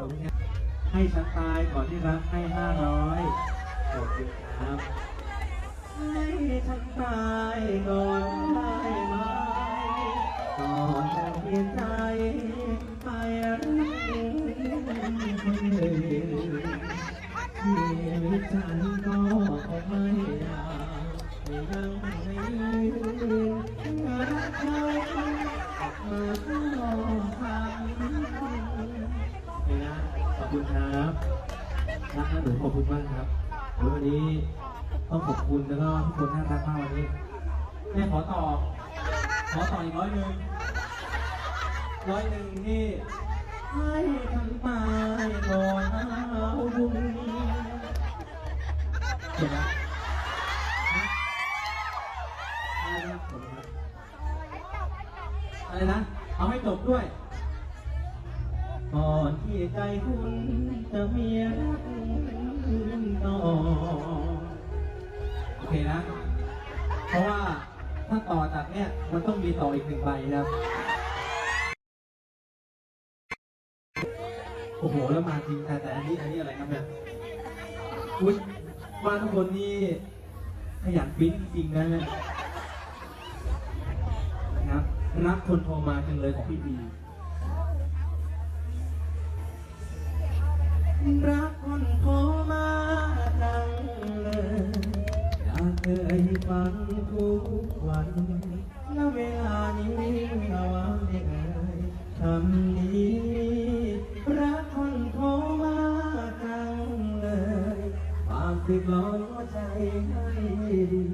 ขอบคุณครับให้ฉันตายก่อนที่รักให้ห้าร้อยขอบคุณครับ ให้ฉันตายก่อนได้ไหมก่อนจะเปลี่ยนใจไปรักคนอื่นชีวิตฉันก็คงไม่ยาวไม่นั่งให้ยืนรักใครออกมาก็ทำ คุณครับรักนะหนูขอบคุณมากครับวันนี้ต้องขอบคุณแล้วก็ทุกคนน่ารักมากวันนี้แม่ขอต่อ ขอต่ออีกร้อยหนึ่งร้อยหนึ่งที่ให้ทำตายก่อนเอาบุญเห็นไหมอะไรนะ เอาให้จบด้วย ก่อนที่ใจคุณจะมีรักต่อโอเคนะ เพราะว่าถ้าต่อจากเนี้ยมันต้องมีต่ออีกหนึ่งใบนะโอ้โหแล้วมาจริงแต่แต่อันนี้อันนี้อะไรครับเนี่ยอุ้ยมาทุกคนนี่ขยันปิ้นจริงนะเนี่ยนะรับรักคนโทรมาจังเลยของพี่บี รักคนโทรมาดังเลยอยากเคยฟังทุกวันและเวลานี้ระวังได้เอ่ยคำนี้รักคนโทรมาดังเลยฝากติดล้อใจให้ดี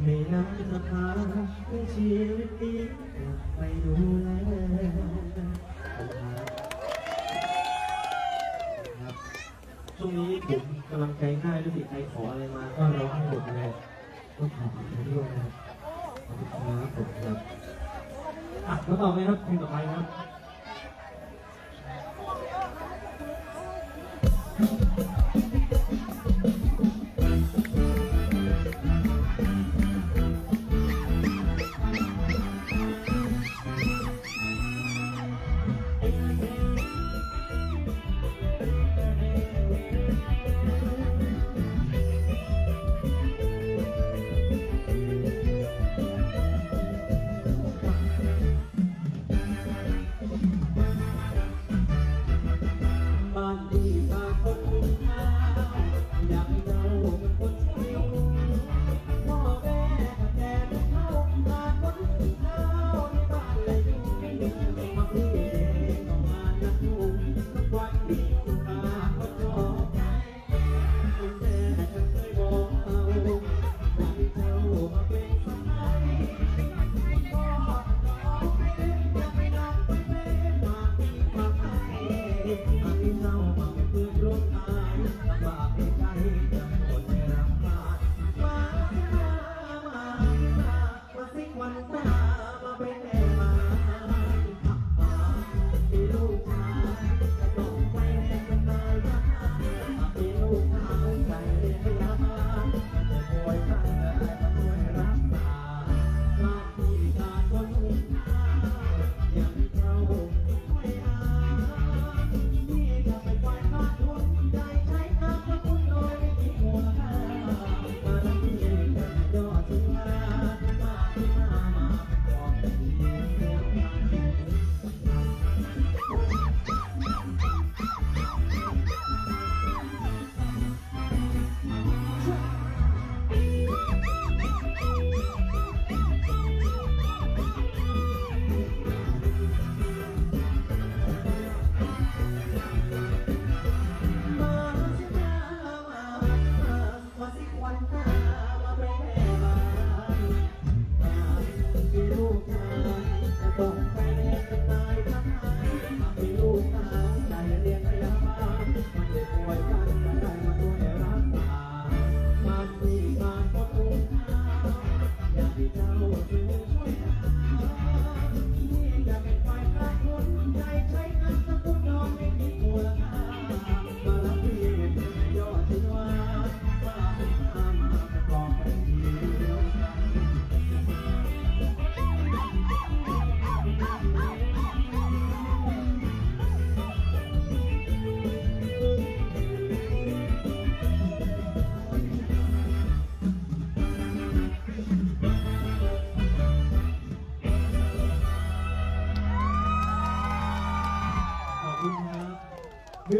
ไม่นานจะพาชีวิตนี้กลับไปดูแล ใจง่ายรู้สึกใครขออะไรมา ก็ร้องให้หมดเลยก็ขอบคุณด้วยนะครับขอบคุณครับผมครับอะแล้วต่อไปครับเพลงต่อไปครับ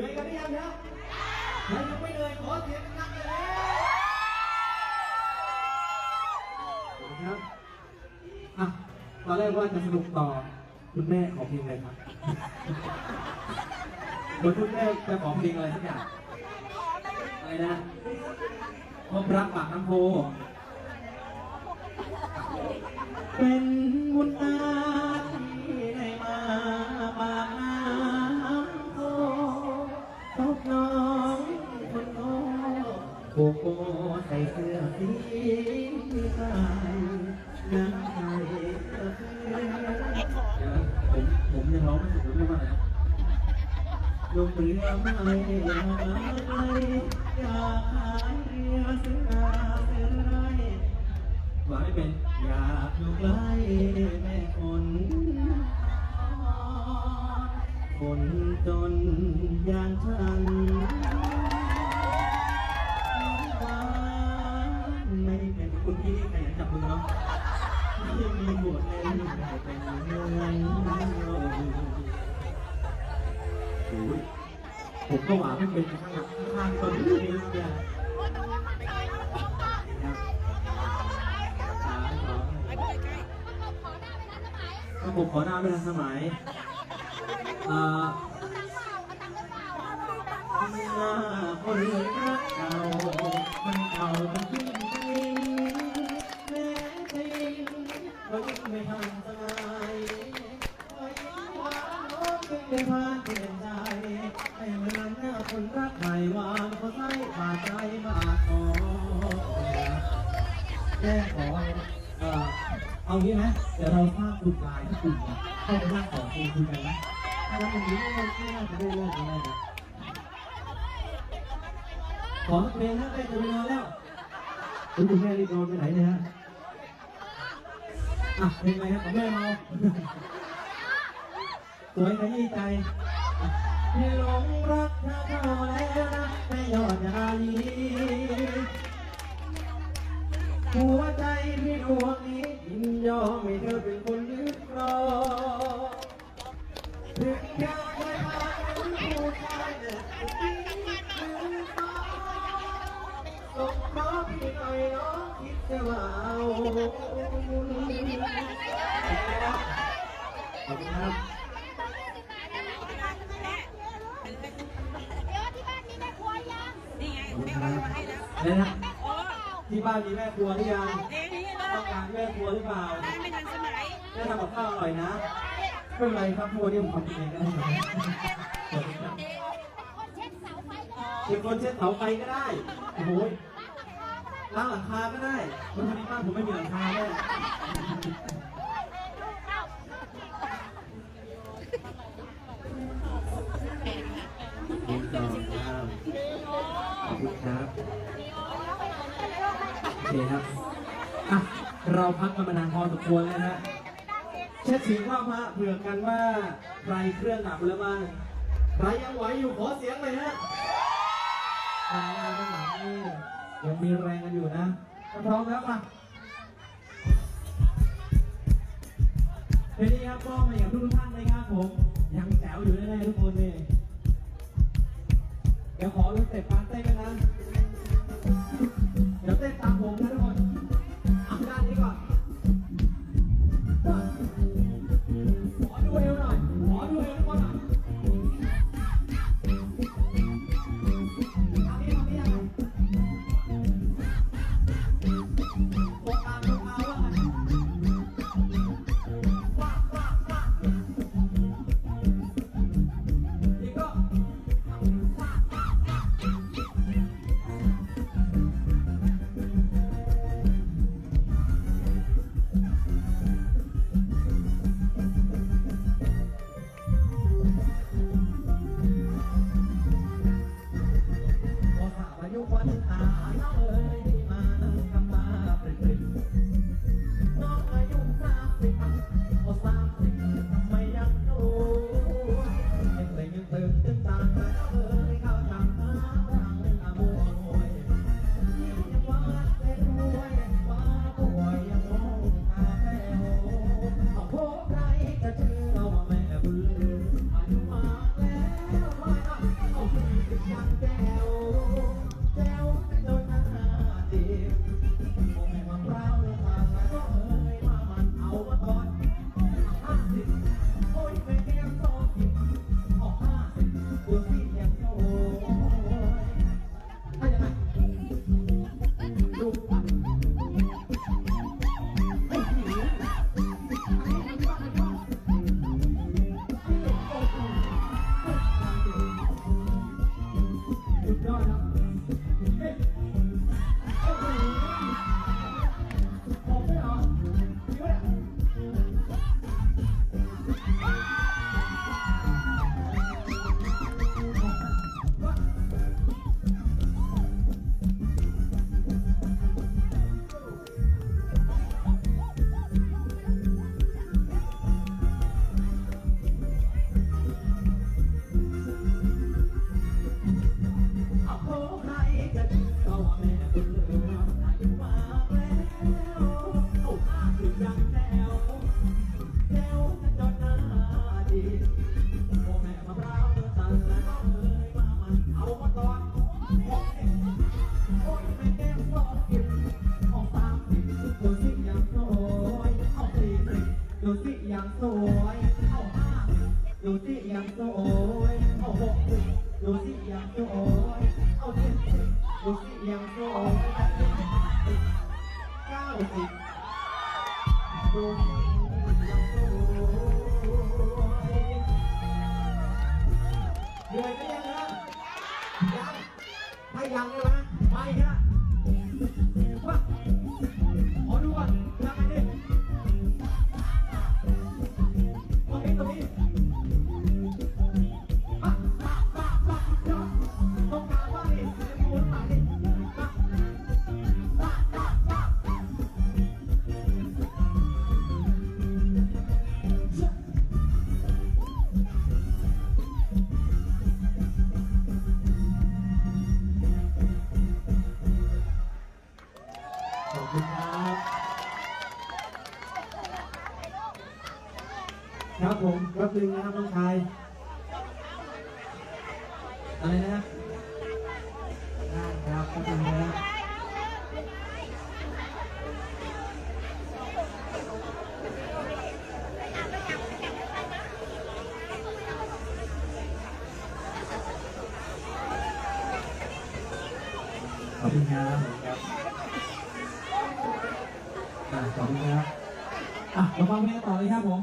นื่อยกันหรือยังครับใครยังไม่เหนื่อยขอเสียงดังๆเลยนะครับอะตอนแรกว่าจะสนุกต่อคุณแม่ขอเพลงอะไรครับเหมือนคุณแม่จะขอเพลงอะไรสักอย่างอะไรนะพบรักปากน้ำโพเป็นบุญตา โกโก้ใส่เสื้อสีขาวน้ำใจเสื้อเสื้อ เดี๋ยวผมผมยังร้องไม่ถูกเลยว่าอะไรนะลงเรือไม่อยากไปอยากหายเรือเสือเสือไรว่าไม่เป็น อยากอยู่ใกล้แม่คน คนจนอย่างฉัน เป็นคุณพี่ขยันจับมือเนาะที่มีบทเล่นเป็นเมืองโอ้ยผมก็หวานไม่เป็นข้างหลังข้างต้นนี้เนี่ยครับสามสองก็ผมขอหน้าไม่ทันสมัยอ่าหน้าคนรักเก่ามันเก่าจนขึ้น คนรักใหม่วางเขาใส่บาดใจบาดคอแม่ขอเอ่อเอางี้ไหมเดี๋ยวเราสร้างกลุ่มไลน์ที่กลุ่มเนี่ยเข้าไปสร้างขอคุยคุยกันนะถ้าเราตรงนี้ไม่ได้ไม่น่าจะได้เลิกกันเลยนะขอสักเพลงนะได้จะไปนอนแล้วคุณคุณแม่รีบนอนไปไหนเนี่ยฮะอะเพลงอะไรฮะของแม่เมาสวยขยี้ใจ หลงรักเธอเข้าแล้วนะแม่ยอดยาลีหัวใจพี่ดวงนี้ยินยอมให้เธอเป็นคนยึดครองถึงแค่ไม่มาเป็นผู้ชายเนี่ยที่ถึงฟ้าส่งขอพี่หน่อยน้องคิดจะว่าเอาขอบคุณครับ นี่ไงแม่เอา มาให้แล้วนี่นะโอ้ที่บ้านมีแม่ครัวหรือยังเพลงนี้เลต้องการแม่ครัวหรือเปล่าได้ไม่ทันสมัยแม่ทำกับข้าวอร่อยนะไม่เป็นไรครับครัวนี้ผมทำเองก็ได้ครับเป็นคนเช็ดเสาไฟก็ได้โอ้โหล้างหลังคาก็ได้วันนี้บ้านผมไม่มีหลังคาแน่ เคครับอะเราพักกันมานานพอสมควรแล้วนะเช็ดสีข้าวพระเผื่อกันว่าใครเครื่องดับแล้วบ้างใครยังไหวอยู่ขอเสียงเลยฮะทางหน้าข้างหลังนี่ยังมีแรงกันอยู่นะถ้าพร้อมแล้วป่ะทีนี้ครับก็มาอย่างทุกท่านนะครับผม ยังแจ๋วอยู่แน่ๆทุกคนนี่เดี๋ยวขอรู้เต็ปปาเต้กันนะ เดี๋ยวเต้นตามผมนะทุกคน ดูสิยังโอ้ยเอาหกสิดูสิยังโอ้ยเอาเจ็ดสิดูสิยังโอ้ยเก้าสิบ คุณครับขอบคุณครับอะเราฟังเพลงต่อเลยครับผม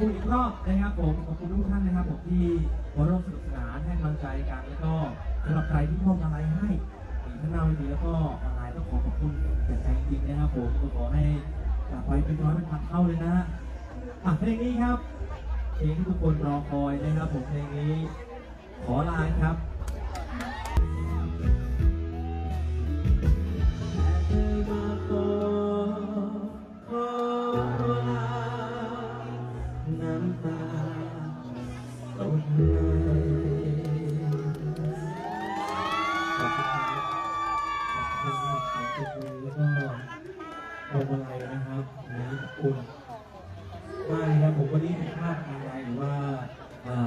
คุณอีกรอบนะครับผมขอบคุณทุกท่านนะครับผมที่มาร่วมสนุกสนานให้กำลังใจกันแล้วก็สำหรับใครที่มอบอะไรให้ถึงท่านเราดีแล้วก็ออนไลน์ต้องขอขอบคุณจากใจจริงๆนะครับผมก็ขอให้กลับไปเป็นร้อยเป็นพันเท่าเลยนะอะเพลงนี้ครับเพลงที่ทุกคนรอคอยนะครับผมเพลงนี้ขอลาครับ ขอบอะไรนะครับนะคุณไมากเลยครับผมวันนี้ผิดพลาดทางใดหรือว่า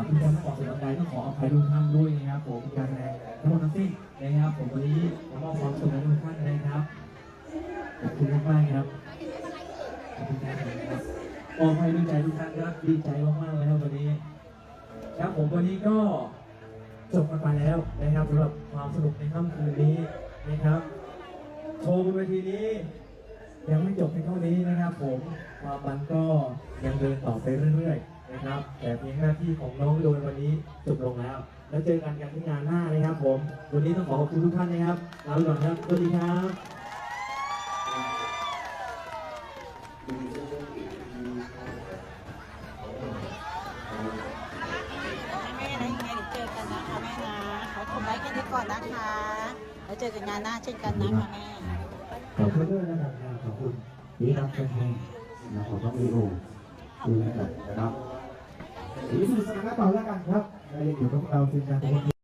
ผู้คนทั้งออเสียงใดต้องขออภัยทุกท่านด้วยนะครับผมการแสดงทั้งหมดทั้งสิ้นนะครับ ผมวันนี้ผมมอบความสุขให้ทุกท่านนะครับขอบคุณมากๆครับขอบคุณครับมอบให้ด้วยใจทุกท่านครับดีใจมากๆเลยครับวันนี้ครับผมวันนี้ก็จบกันไปแล้วนะครับสำหรับความสนุกในค่ำคืนนี้นะครับโชว์บนเวทีนี้ ยังไม่จบเพียงเท่านี้นะครับผมความมันก็ยังเดินต่อไปเรื่อยๆนะครับ แต่เพียงหน้าที่ของน้องโดยวันนี้จบลงแล้ว แล้วเจอกันกันที่งานหน้านะครับ ผม วันนี้ต้องขอขอบคุณทุกท่านนะครับลาไปก่อนครับสวัสดีครับแม่นะยังไงเดี๋ยวเจอกันนะคะแม่นะขอคุณไลค์กันดีก่อนนะคะ แล้วเจอกันงานหน้าเช่นกันนะคะแม่ขอบคุณด้วยนะครับขอบ คุณนี่ครับเชิญชมนะผมต้องมีโอ้ดูแลกันนะครับสีสุดสถานการณ์ต่อแล้วกันครับยังอยู่กับเราทีมงานทุกคน